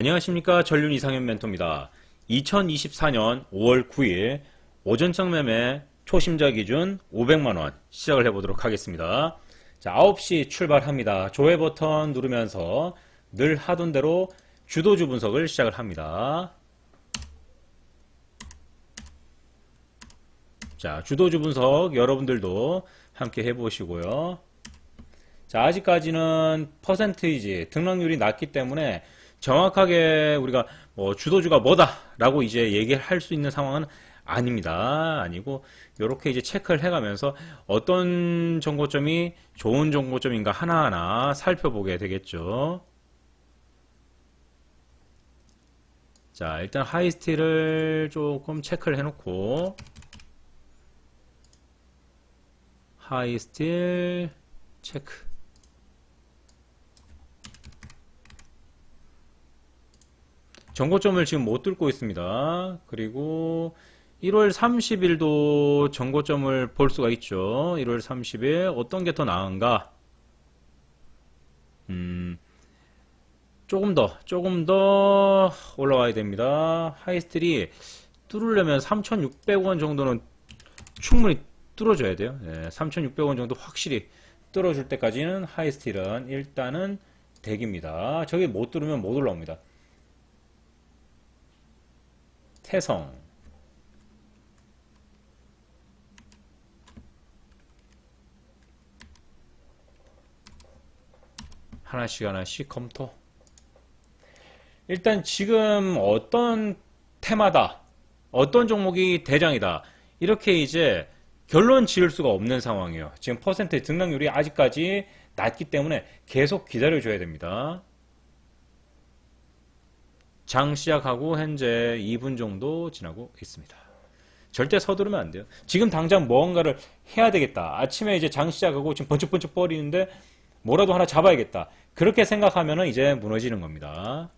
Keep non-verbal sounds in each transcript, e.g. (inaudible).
안녕하십니까 전륜 이상현 멘토입니다. 2024년 5월 9일 오전장 매매 초심자 기준 500만원 시작을 해보도록 하겠습니다. 자 9시 출발합니다. 조회 버튼 누르면서 늘 하던 대로 주도주 분석을 시작을 합니다. 자 주도주 분석 여러분들도 함께 해보시고요. 자, 아직까지는 퍼센테이지 등락률이 낮기 때문에 정확하게 우리가 뭐 주도주가 뭐다라고 이제 얘기를 할수 있는 상황은 아닙니다. 아니고 이렇게 이제 체크를 해가면서 어떤 정보점이 좋은 정보점인가 하나하나 살펴보게 되겠죠. 자, 일단 하이스틸을 조금 체크를 해놓고 하이스틸 체크 정고점을 지금 못 뚫고 있습니다. 그리고 1월 30일도 정고점을 볼 수가 있죠. 1월 30일 어떤 게 더 나은가? 음, 조금 더, 조금 더 올라와야 됩니다. 하이스틸이 뚫으려면 3,600원 정도는 충분히 뚫어줘야 돼요. 예, 3,600원 정도 확실히 뚫어줄 때까지는 하이스틸은 일단은 대기입니다. 저게 못 뚫으면 못 올라옵니다. 태성. 하나씩 하나씩 검토. 일단 지금 어떤 테마다 어떤 종목이 대장이다 이렇게 이제 결론 지을 수가 없는 상황이에요. 지금 퍼센트 등락률이 아직까지 낮기 때문에 계속 기다려 줘야 됩니다 장 시작하고 현재 2분 정도 지나고 있습니다. 절대 서두르면 안 돼요. 지금 당장 뭔가를 해야 되겠다. 아침에 이제 장 시작하고 지금 번쩍번쩍 뻐리는데 뭐라도 하나 잡아야겠다. 그렇게 생각하면 이제 무너지는 겁니다.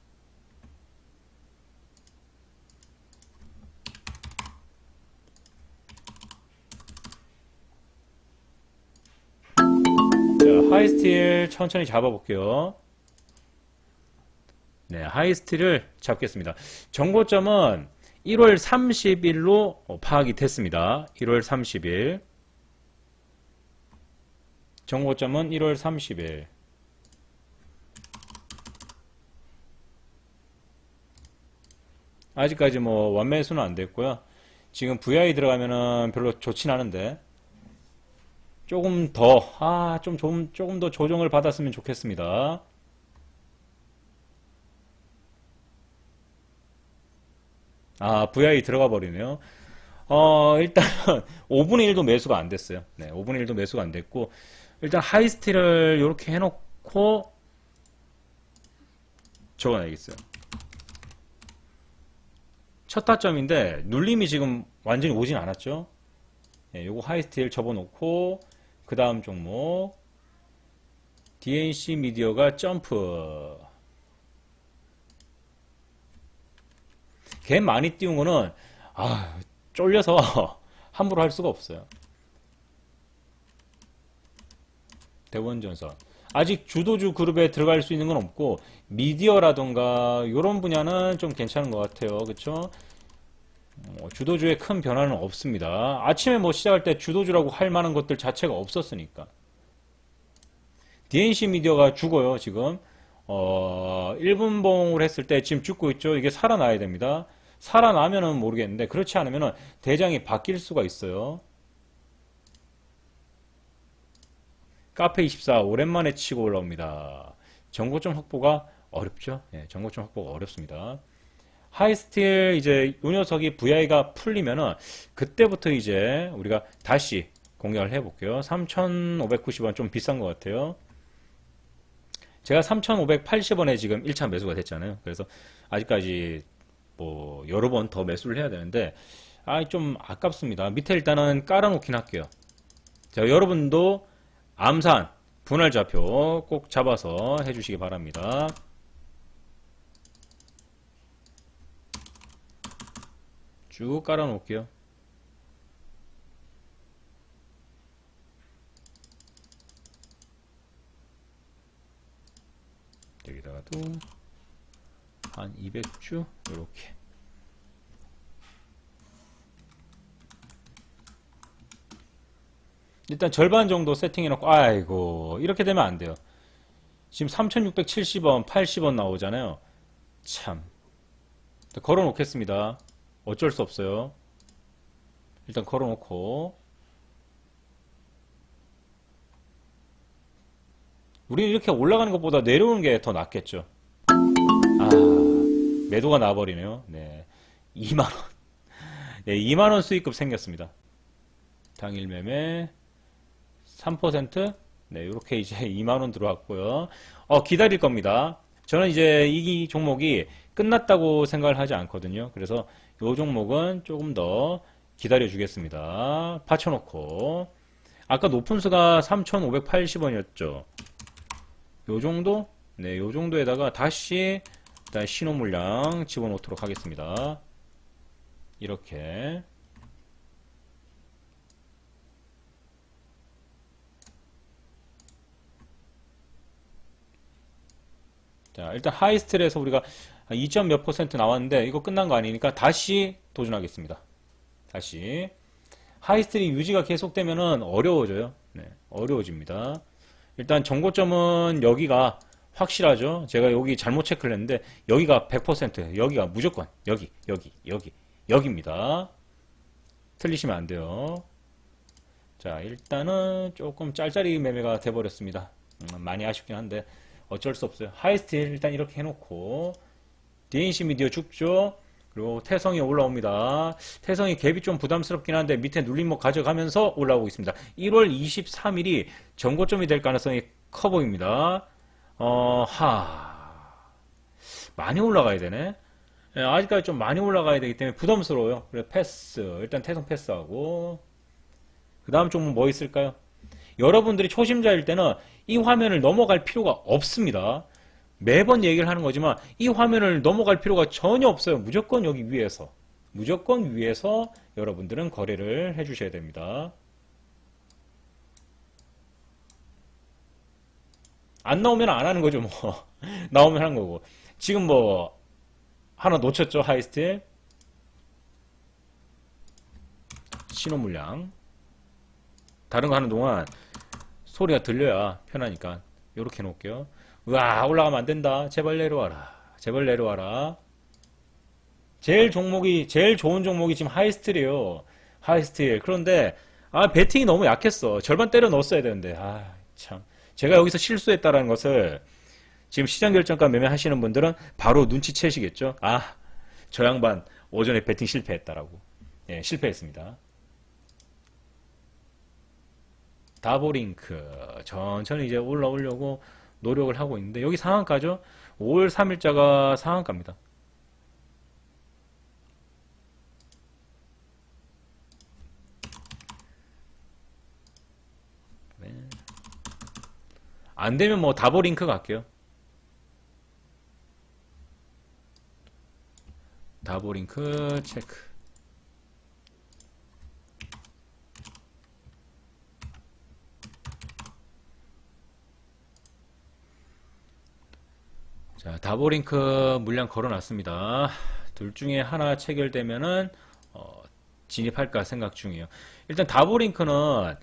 자, 하이스틸 천천히 잡아볼게요. 네, 하이스트를 잡겠습니다. 정고점은 1월 30일로 파악이 됐습니다. 1월 30일. 정고점은 1월 30일. 아직까지 뭐 완매수는 안 됐고요. 지금 VI 들어가면은 별로 좋진 않은데 조금 더, 아, 좀, 좀, 조금 더 조정을 받았으면 좋겠습니다. 아, VI 들어가 버리네요. 어, 일단 (laughs) 5분의 1도 매수가 안 됐어요. 네, 5분의 1도 매수가 안 됐고 일단 하이스틸을 이렇게 해놓고 적어놔야겠어요. 첫 타점인데 눌림이 지금 완전히 오진 않았죠. 네, 요거 하이스틸 접어놓고 그 다음 종목 DNC 미디어가 점프 개 많이 띄운 거는 아 쫄려서 (laughs) 함부로 할 수가 없어요. 대원전선 아직 주도주 그룹에 들어갈 수 있는 건 없고 미디어라던가 이런 분야는 좀 괜찮은 것 같아요. 그렇죠? 주도주에 큰 변화는 없습니다. 아침에 뭐 시작할 때 주도주라고 할 만한 것들 자체가 없었으니까. DNC 미디어가 죽어요, 지금. 어, 1분봉을 했을 때 지금 죽고 있죠. 이게 살아나야 됩니다. 살아나면은 모르겠는데 그렇지 않으면은 대장이 바뀔 수가 있어요. 카페 24 오랜만에 치고 올라옵니다. 정보점 확보가 어렵죠. 예, 정보점 확보가 어렵습니다. 하이스틸 이제 요 녀석이 VI가 풀리면은 그때부터 이제 우리가 다시 공략을 해볼게요. 3,590원 좀 비싼 것 같아요. 제가 3,580원에 지금 1차 매수가 됐잖아요. 그래서 아직까지 뭐 여러 번 더 매수를 해야 되는데 아 좀 아깝습니다. 밑에 일단은 깔아놓긴 할게요. 자 여러분도 암산 분할 좌표 꼭 잡아서 해주시기 바랍니다. 쭉 깔아놓을게요. 여기다가도 한 200주 이렇게 일단 절반 정도 세팅해놓고 아이고 이렇게 되면 안 돼요. 지금 3670원, 80원 나오잖아요. 참. 걸어 놓겠습니다. 어쩔 수 없어요. 일단 걸어 놓고 우리는 이렇게 올라가는 것보다 내려오는 게 더 낫겠죠. 아, 매도가 나버리네요. 네. 2만원. (laughs) 네, 2만원 수익급 생겼습니다. 당일 매매 3%? 네, 이렇게 이제 (laughs) 2만원 들어왔고요. 어, 기다릴 겁니다. 저는 이제 이 종목이 끝났다고 생각을 하지 않거든요. 그래서 이 종목은 조금 더 기다려 주겠습니다. 받쳐놓고. 아까 높은 수가 3,580원이었죠. 요 정도? 네, 요 정도에다가 다시 일단 신호 물량 집어넣도록 하겠습니다. 이렇게. 자, 일단 하이스트에서 우리가 2점 몇 퍼센트 나왔는데 이거 끝난 거 아니니까 다시 도전하겠습니다. 다시. 하이스트리 유지가 계속되면은 어려워져요. 네, 어려워집니다. 일단 정고점은 여기가 확실하죠. 제가 여기 잘못 체크를 했는데 여기가 100% 여기가 무조건 여기 여기 여기 여기입니다. 틀리시면 안 돼요. 자 일단은 조금 짤짤이 매매가 돼버렸습니다. 음, 많이 아쉽긴 한데 어쩔 수 없어요. 하이스틸 일단 이렇게 해놓고 DNC 미디어 죽죠. 그리고 태성이 올라옵니다. 태성이 갭이 좀 부담스럽긴 한데 밑에 눌림목 가져가면서 올라오고 있습니다. 1월 23일이 전고점이 될 가능성이 커 보입니다. 어, 하. 많이 올라가야 되네. 예, 아직까지 좀 많이 올라가야 되기 때문에 부담스러워요. 그래, 패스. 일단 태성 패스하고. 그 다음 종목 뭐 있을까요? 여러분들이 초심자일 때는 이 화면을 넘어갈 필요가 없습니다. 매번 얘기를 하는 거지만 이 화면을 넘어갈 필요가 전혀 없어요. 무조건 여기 위에서. 무조건 위에서 여러분들은 거래를 해 주셔야 됩니다. 안 나오면 안 하는 거죠, 뭐. (laughs) 나오면 하는 거고. 지금 뭐, 하나 놓쳤죠, 하이스틸. 신호 물량. 다른 거 하는 동안 소리가 들려야 편하니까. 요렇게 놓을게요. 우와, 올라가면 안 된다. 제발 내려와라. 제발 내려와라. 제일 종목이, 제일 좋은 종목이 지금 하이스틸이에요. 하이스틸. 그런데, 아, 배팅이 너무 약했어. 절반 때려 넣었어야 되는데. 아, 참. 제가 여기서 실수했다라는 것을 지금 시장 결정가 매매하시는 분들은 바로 눈치채시겠죠? 아, 저 양반 오전에 배팅 실패했다라고. 예, 실패했습니다. 다보링크 천천히 이제 올라오려고 노력을 하고 있는데 여기 상한가죠? 5월 3일자가 상한가입니다. 네. 안 되면 뭐 다보링크 갈게요. 다보링크 체크. 다보링크 물량 걸어놨습니다. 둘 중에 하나 체결되면은 어, 진입할까 생각 중이에요. 일단 다보링크는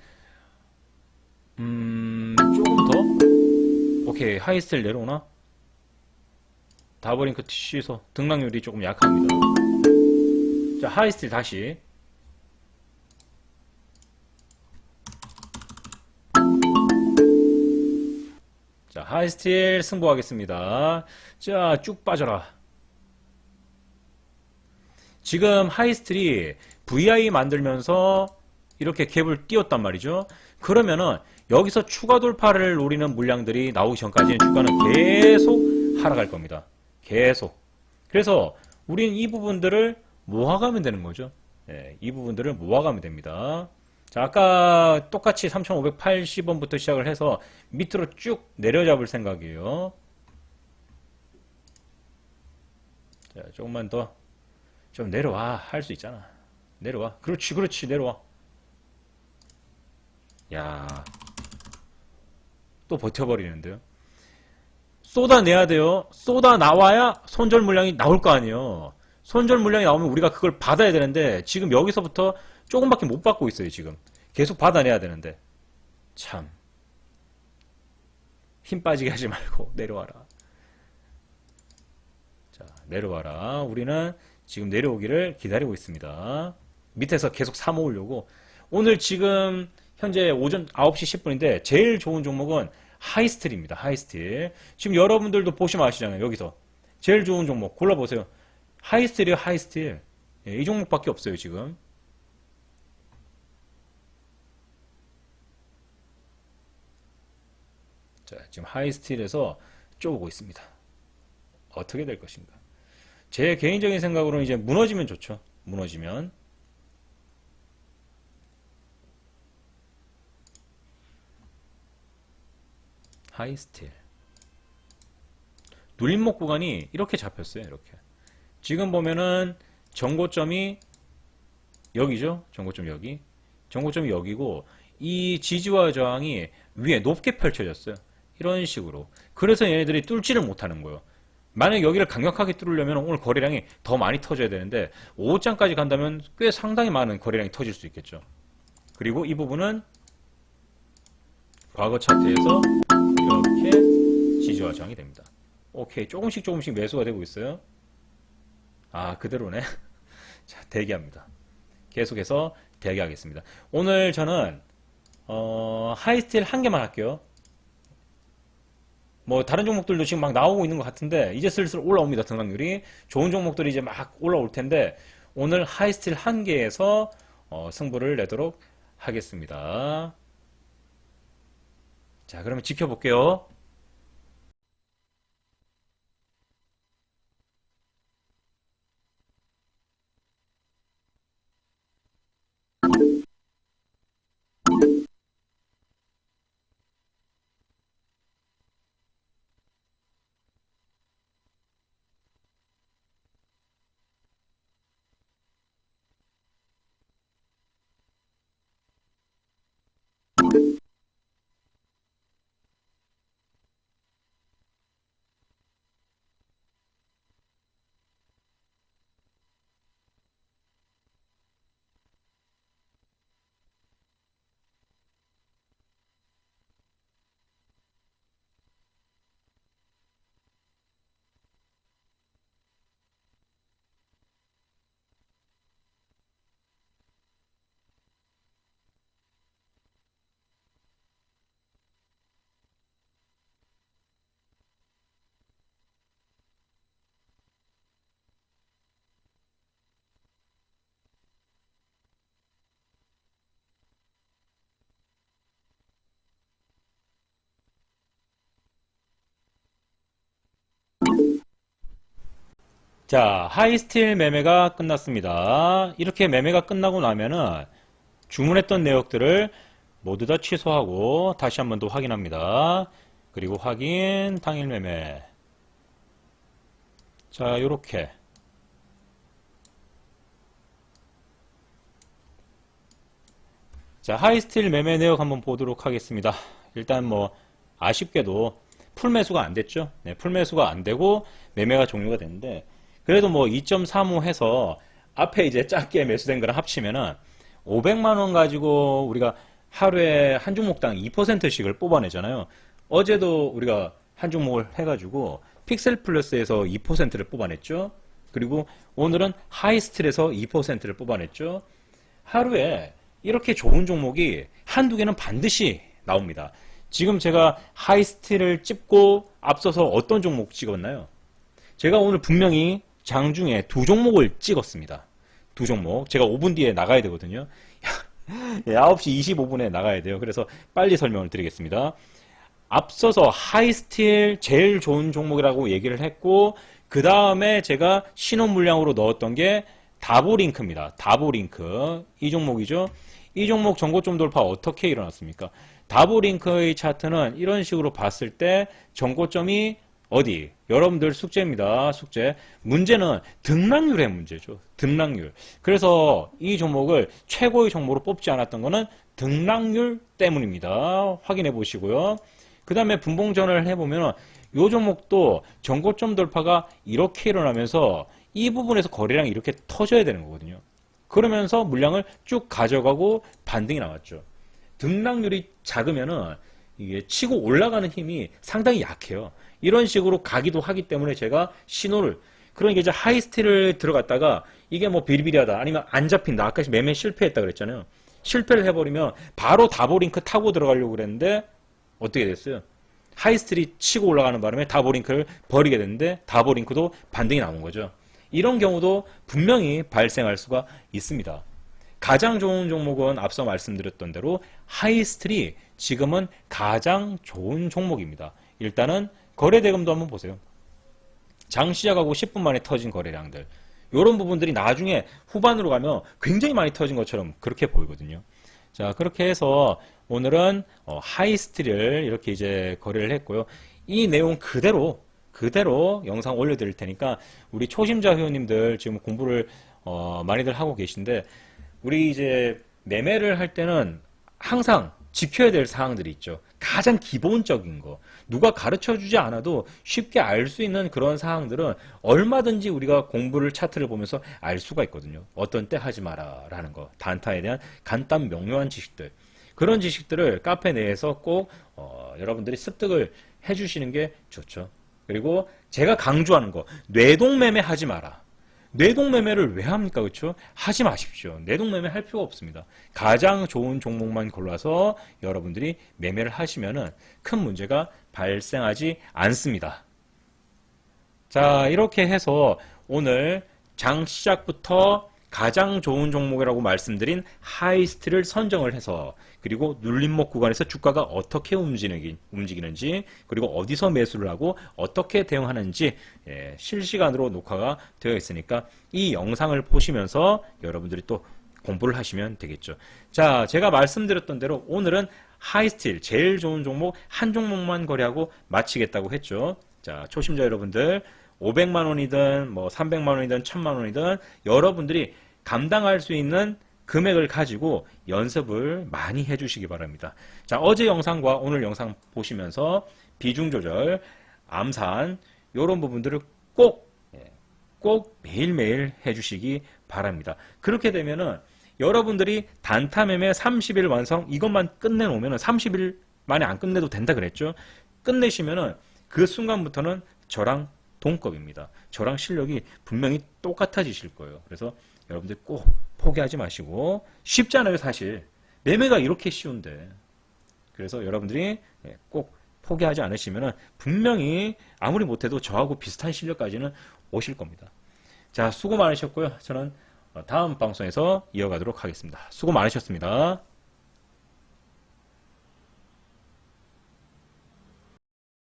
음, 조금 더 오케이 하이스텔 내려오나? 다보링크 취소 등락률이 조금 약합니다. 자 하이스텔 다시 하이스틸 승부하겠습니다. 자, 쭉 빠져라. 지금 하이스틸이 VI 만들면서 이렇게 갭을 띄웠단 말이죠. 그러면은 여기서 추가 돌파를 노리는 물량들이 나오기 전까지는 주가는 계속 하락할 겁니다. 계속. 그래서 우리는 이 부분들을 모아가면 되는 거죠. 예, 이 부분들을 모아가면 됩니다. 자, 아까 똑같이 3,580원부터 시작을 해서 밑으로 쭉 내려잡을 생각이에요. 자, 조금만 더 좀 내려와. 할 수 있잖아. 내려와. 그렇지, 그렇지, 내려와. 야, 또 버텨버리는데요. 쏟아내야 돼요. 쏟아 나와야 손절 물량이 나올 거 아니에요. 손절 물량이 나오면 우리가 그걸 받아야 되는데 지금 여기서부터 조금밖에 못 받고 있어요, 지금. 계속 받아내야 되는데. 참. 힘 빠지게 하지 말고 (laughs) 내려와라. 자, 내려와라. 우리는 지금 내려오기를 기다리고 있습니다. 밑에서 계속 사 모으려고. 오늘 지금 현재 오전 9시 10분인데 제일 좋은 종목은 하이스틸입니다. 하이스틸. 지금 여러분들도 보시면 아시잖아요. 여기서. 제일 좋은 종목 골라보세요. 하이스틸이요, 하이스틸. 예, 이 종목밖에 없어요, 지금. 자, 지금 하이스틸에서 쪼고 있습니다. 어떻게 될 것인가? 제 개인적인 생각으로는 이제 무너지면 좋죠. 무너지면. 하이스틸. 눌림목 구간이 이렇게 잡혔어요. 이렇게. 지금 보면은 정고점이 여기죠. 정고점 여기. 정고점이 여기고 이 지지와 저항이 위에 높게 펼쳐졌어요. 이런 식으로. 그래서 얘네들이 뚫지를 못하는 거예요. 만약 여기를 강력하게 뚫으려면 오늘 거래량이 더 많이 터져야 되는데 5장까지 간다면 꽤 상당히 많은 거래량이 터질 수 있겠죠. 그리고 이 부분은 과거 차트에서 이렇게 지지와 저항이 됩니다. 오케이. 조금씩 조금씩 매수가 되고 있어요. 아, 그대로네. (laughs) 자, 대기합니다. 계속해서 대기하겠습니다. 오늘 저는 어, 하이스틸 한 개만 할게요. 뭐 다른 종목들도 지금 막 나오고 있는 것 같은데 이제 슬슬 올라옵니다. 등락률이 좋은 종목들이 이제 막 올라올 텐데 오늘 하이스틸 한 개에서 어, 승부를 내도록 하겠습니다. 자, 그러면 지켜볼게요. 자, 하이스틸 매매가 끝났습니다. 이렇게 매매가 끝나고 나면은 주문했던 내역들을 모두 다 취소하고 다시 한 번 더 확인합니다. 그리고 확인, 당일 매매. 자, 요렇게. 자, 하이스틸 매매 내역 한번 보도록 하겠습니다. 일단 뭐, 아쉽게도 풀매수가 안 됐죠. 네, 풀매수가 안 되고 매매가 종료가 됐는데, 그래도 뭐 2.35 해서 앞에 이제 작게 매수된 거랑 합치면은 500만 원 가지고 우리가 하루에 한 종목당 2%씩을 뽑아내잖아요. 어제도 우리가 한 종목을 해가지고 픽셀 플러스에서 2%를 뽑아냈죠. 그리고 오늘은 하이스틸에서 2%를 뽑아냈죠. 하루에 이렇게 좋은 종목이 한두 개는 반드시 나옵니다. 지금 제가 하이스틸을 찍고 앞서서 어떤 종목 찍었나요? 제가 오늘 분명히 장중에 두 종목을 찍었습니다. 두 종목. 제가 5분 뒤에 나가야 되거든요. (laughs) 예, 9시 25분에 나가야 돼요. 그래서 빨리 설명을 드리겠습니다. 앞서서 하이스틸 제일 좋은 종목이라고 얘기를 했고 그 다음에 제가 신호 물량으로 넣었던 게 다보링크입니다. 다보링크 이 종목이죠. 이 종목 전고점 돌파 어떻게 일어났습니까? 다보링크의 차트는 이런 식으로 봤을 때 전고점이 어디? 여러분들 숙제입니다. 숙제. 문제는 등락률의 문제죠. 등락률. 그래서 이 종목을 최고의 종목으로 뽑지 않았던 거는 등락률 때문입니다. 확인해 보시고요. 그 다음에 분봉전을 해보면 요 종목도 전고점 돌파가 이렇게 일어나면서 이 부분에서 거래량이 이렇게 터져야 되는 거거든요. 그러면서 물량을 쭉 가져가고 반등이 나왔죠. 등락률이 작으면은 이게 치고 올라가는 힘이 상당히 약해요. 이런 식으로 가기도 하기 때문에 제가 신호를 그러니까 이제 하이스틸을 들어갔다가 이게 뭐 비리비리하다 아니면 안 잡힌다 아까 매매 실패했다 그랬잖아요. 실패를 해버리면 바로 다보링크 타고 들어가려고 그랬는데 어떻게 됐어요? 하이스틸이 치고 올라가는 바람에 다보링크를 버리게 됐는데 다보링크도 반등이 나온 거죠. 이런 경우도 분명히 발생할 수가 있습니다. 가장 좋은 종목은 앞서 말씀드렸던 대로 하이스틸이 지금은 가장 좋은 종목입니다. 일단은 거래대금도 한번 보세요. 장 시작하고 10분 만에 터진 거래량들. 이런 부분들이 나중에 후반으로 가면 굉장히 많이 터진 것처럼 그렇게 보이거든요. 자, 그렇게 해서 오늘은 어, 하이스틸을 이렇게 이제 거래를 했고요. 이 내용 그대로 그대로 영상 올려드릴 테니까 우리 초심자 회원님들 지금 공부를 어, 많이들 하고 계신데 우리 이제 매매를 할 때는 항상 지켜야 될 사항들이 있죠. 가장 기본적인 거. 누가 가르쳐 주지 않아도 쉽게 알 수 있는 그런 사항들은 얼마든지 우리가 공부를 차트를 보면서 알 수가 있거든요. 어떤 때 하지 마라 라는 거. 단타에 대한 간단 명료한 지식들. 그런 지식들을 카페 내에서 꼭 어, 여러분들이 습득을 해주시는 게 좋죠. 그리고 제가 강조하는 거 뇌동매매 하지 마라. 뇌동매매를 왜 합니까? 그렇죠? 하지 마십시오. 뇌동매매 할 필요가 없습니다. 가장 좋은 종목만 골라서 여러분들이 매매를 하시면은 큰 문제가 발생하지 않습니다. 자, 이렇게 해서 오늘 장 시작부터 가장 좋은 종목이라고 말씀드린 하이스트를 선정을 해서 그리고 눌림목 구간에서 주가가 어떻게 움직이는- 움직이는지 그리고 어디서 매수를 하고 어떻게 대응하는지 예, 실시간으로 녹화가 되어 있으니까 이 영상을 보시면서 여러분들이 또 공부를 하시면 되겠죠. 자, 제가 말씀드렸던 대로 오늘은 하이스틸 제일 좋은 종목 한 종목만 거래하고 마치겠다고 했죠. 자, 초심자 여러분들 500만 원이든 뭐 300만 원이든 1000만 원이든 여러분들이 감당할 수 있는 금액을 가지고 연습을 많이 해주시기 바랍니다. 자, 어제 영상과 오늘 영상 보시면서 비중 조절, 암산 이런 부분들을 꼭, 예, 꼭 매일매일 해주시기 바랍니다. 그렇게 되면은 여러분들이 단타 매매 30일 완성 이것만 끝내놓으면은 30일 만에 안 끝내도 된다 그랬죠. 끝내시면은 그 순간부터는 저랑 동급입니다. 저랑 실력이 분명히 똑같아지실 거예요. 그래서 여러분들 꼭 포기하지 마시고 쉽잖아요, 사실. 매매가 이렇게 쉬운데. 그래서 여러분들이 예, 꼭 포기하지 않으시면 분명히 아무리 못해도 저하고 비슷한 실력까지는 오실 겁니다. 자, 수고 많으셨고요. 저는 다음 방송에서 이어가도록 하겠습니다. 수고 많으셨습니다.